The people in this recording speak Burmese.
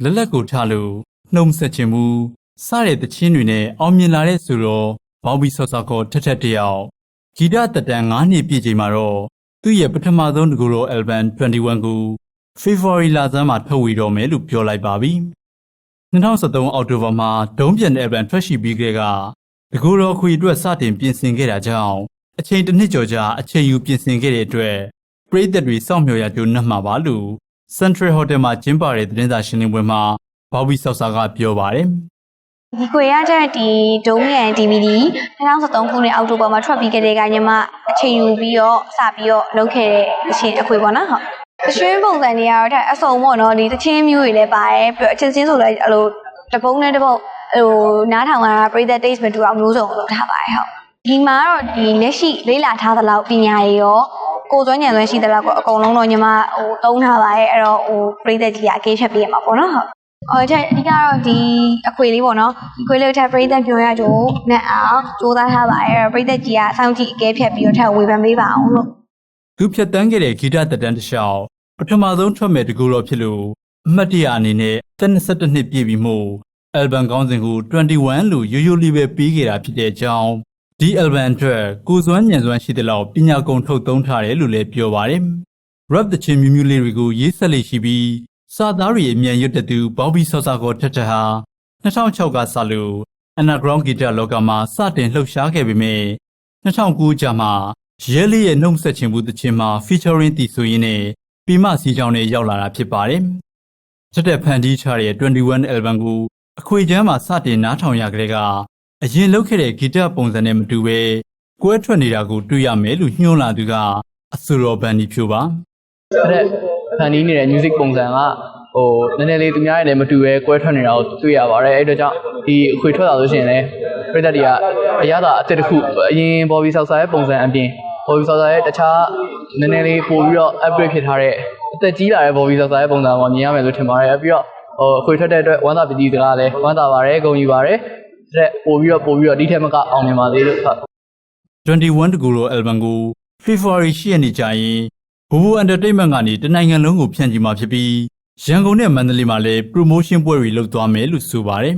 လက်လက်ကိုထားလို့နှုံဆက်ခြင်းမူစတဲ့တချင်းတွေနဲ့အောင်မြင်လာတဲ့ဆိုတော့ဘောင်ဘီဆော့ဆော့ကိုထက်ထက်တယောက်ဂီတတက်တန်9နှစ်ပြည့်ချိန်မှာတော့သူ့ရဲ့ပထမဆုံးတကူတော် album 21ကို February လဆန်းမှာထုတ်ဝေတော့မယ်လို့ပြောလိုက်ပါပြီ2013အောက်တိုဘာမှာဒုံးပြန်တဲ့ album ထွက်ရှိပြီးကြတဲ့ကတကူတော်ခွေအတွက်စတင်ပြင်ဆင်ခဲ့တာကြောင့်အချိန်တစ်နှစ်ကျော်ကြာအချိန်ယူပြင်ဆင်ခဲ့တဲ့အတွက်ပရိသတ်တွေစောင့်မျှော်ရကြိုးနှက်မှာပါလို့ Central Hotel မှာကျင်းပတဲ့သတင်းစာရှင်းလင်းပွဲမှာဘော်ဘီဆော့ဆာကပြောပါတယ်ဒီခွေရကြတဲ့ဒီဒုံးရန် DVD 2013ခုနှစ်အောက်တိုဘာမှာထွက်ပြီးခဲ့တဲ့ကညီမအချိန်ယူပြီးတော့စပြီးတော့လုပ်ခဲ့တဲ့အချင်းအခွေပေါ့နော်ဟုတ်တချင်းပုံစံတွေကတော့တဲ့အစုံပေါ့နော်ဒီတချင်းမျိုးတွေလည်းပါတယ်ပြီးတော့အချင်းချင်းဆိုလည်းအဲ့လိုတပုံးနဲ့တပုတ်ဟိုနားထောင်တာပရိသတ် taste မတူအောင်မျိုးစုံလုပ်ထားပါတယ်ဟုတ်ဒီမှာကတော့ဒီလက်ရှိလေးလာထားသလောက်ပညာရေးရော ကိုယ်စွမ်းဉာဏ်စွမ်းရှိသလောက်ကိုအကုန်လုံးတော့ညီမဟိုတုံးထားပါတယ်အဲ့တော့ဟိုပရိသတ်ကြီးကအကေးဖြတ်ပေးရမှာပေါ့နော်ဟုတ်အော်တဲ့အဓိကတော့ဒီအခွေလေးပေါ့နော်ဒီခွေလေးကိုထပ်ပရိသတ်ပြောရကြိုနဲ့အောင်စူးစမ်းထားပါရဲ့ပရိသတ်ကြီးကစောင့်ကြည့်အကဲဖြတ်ပြီးတော့ထပ်ဝေဖန်ပေးပါအောင်လို့သူဖြတ်တန်းခဲ့တဲ့ဂီတတက်တန်းတစ်လျှောက်ပထမဆုံးထွက်မဲ့တကူတော်ဖြစ်လို့အမှတ်တရအနေနဲ့တက်22နှစ်ပြည့်ပြီမို့ album ကောင်းစဉ်ကို21လို့ရိုးရိုးလေးပဲပြီးခဲ့တာဖြစ်တဲ့အကြောင်း ဒီ album အတွက်ကိုယ်စွမ်းဉာဏ်စွမ်းရှိတဲ့လောက်ပညာကုန်ထုတ်သုံးထားတယ်လို့လည်းပြောပါတယ် rap တချင်းမျိုးမျိုးလေးတွေကိုရေးဆက်လေးရှိပြီးစာသားတွေအမြန်ရွတ်တဲ့သူဘောဘီဆော့ဆာကိုထက်ထက်ဟာ2006ကစလို့ underground guitar လောကမှာစတင်လှုပ်ရှားခဲ့ပေမဲ့2009ကျမှရဲလေးရဲ့နှုတ်ဆက်ခြင်းဘူးတခြင်းမှာ featuring တီဆိုရင်းနဲ့ပြီးမှစီချောင်းနဲ့ရောက်လာတာဖြစ်ပါတယ်။ချက်တဲ့ဖန်တီးချတဲ့21 album ကိုအခွေချမ်းမှာစတင်နားထောင်ရကြတဲ့က အရင်လုပ်ခဲ့တဲ့ဂီတပုံစံနဲ့မတူပဲကွဲထွက်နေတာကိုတွေ့ရမယ်လို့ညွှန်းလာသူကအဆူရောဘန်ဒီဖြိုပါအဲ့ဒါဖန်တီးနေတဲ့ music ပုံစံကဟိုနည်းနည်းလေးသူများရဲ့လည်းမတူပဲကွဲထွက်နေတာကိုတွေ့ရပါတယ်အဲ့ဒါကြောင့်ဒီအခွေထွက်လာလို့ရှိရင်လည်းပြည်သက်တွေကအရသာအစ်တစ်ခုအရင် Bobby Salsa ရဲ့ပုံစံအပြင် Bobby Salsa ရဲ့တခြားနည်းနည်းလေးပို့ပြီးတော့ upgrade ဖြစ်ထားတဲ့အသက်ကြီးလာတဲ့ Bobby Salsa ရဲ့ပုံစံကိုမြင်ရမယ်လို့ထင်ပါတယ်ပြီးတော့ဟိုအခွေထွက်တဲ့အတွက်ဝမ်းသာပတိစကားလည်းဝမ်းသာပါတယ်ဂုဏ်ယူပါတယ် တဲ့ပို့ပြီးတော့ပို့ပြီးတော့ဒီထက်မကအောင်မြင်ပါသေးလို့ဟုတ်21တကူရော album ကို February 10ရက်နေ့ကျရင်ဘူဘူ entertainment ကနေတနိုင်ငံလုံးကိုဖြန့်ချီမှာဖြစ်ပြီးရန်ကုန်နဲ့မန္တလေးမှာလည်း promotion ပွဲတွေလုပ်သွားမယ်လို့ဆိုပါတယ်